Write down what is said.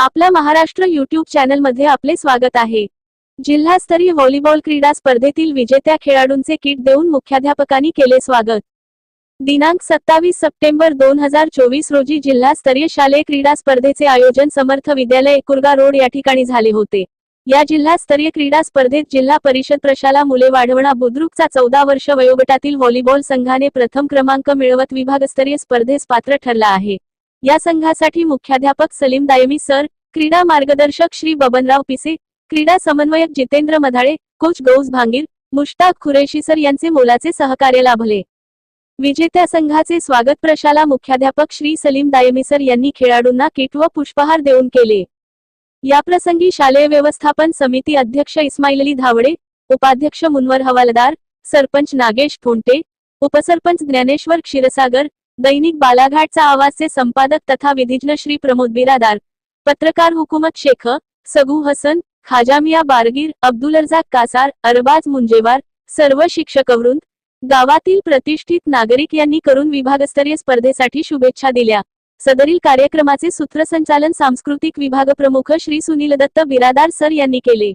आपल्या महाराष्ट्र युट्यूब चॅनलमध्ये आपले स्वागत आहे. जिल्हास्तरीय व्हॉलीबॉल क्रीडा स्पर्धेतील विजेत्या खेळाडूंचे किट देऊन मुख्याध्यापकांनी केले स्वागत. दिनांक सत्तावीस सप्टेंबर दोन हजार चोवीस रोजी जिल्हास्तरीय शालेय क्रीडा स्पर्धेचे आयोजन समर्थ विद्यालय एकुरगा रोड या ठिकाणी झाले होते. या जिल्हास्तरीय क्रीडा स्पर्धेत जिल्हा परिषद प्रशाला मुले वाढवणा बुद्रुकचा चौदा वर्ष वयोगटातील व्हॉलीबॉल संघाने प्रथम क्रमांक मिळवत विभागस्तरीय स्पर्धेस पात्र ठरला आहे. या संघासाठी मुख्याध्यापक सलीम दायमी सर क्रीडा मार्गदर्शक श्री बबनराव पिसे क्रीडा समन्वयक जितेंद्र मधाळे कोच गौस भांगीर मुश्ताक खुरेशी सर यांचे मोलाचे सहकार्य लाभले. विजेत्या संघाचे स्वागत प्रशाला मुख्याध्यापक श्री सलीम दायमी सर यांनी खेळाडूंना किट व पुष्पहार देऊन केले. याप्रसंगी शालेय व्यवस्थापन समिती अध्यक्ष इस्माईल धावडे उपाध्यक्ष मुनवर हवालदार सरपंच नागेश फोंटे उपसरपंच ज्ञानेश्वर क्षीरसागर दैनिक बालाघाटचा आवाजचे संपादक तथा विधिज्ञ श्री प्रमोद बिरादार पत्रकार हुकुमत शेख सगू हसन खाजामिया बारगीर अब्दुल अर्जाक कासार अरबाज मुंजेवार सर्व शिक्षकवृंद गावातील प्रतिष्ठित नागरिक यांनी करून विभागस्तरीय स्पर्धेसाठी शुभेच्छा दिल्या. सदरील कार्यक्रमाचे सूत्रसंचालन सांस्कृतिक विभाग प्रमुख श्री सुनील दत्त बिरादार सर यांनी केले.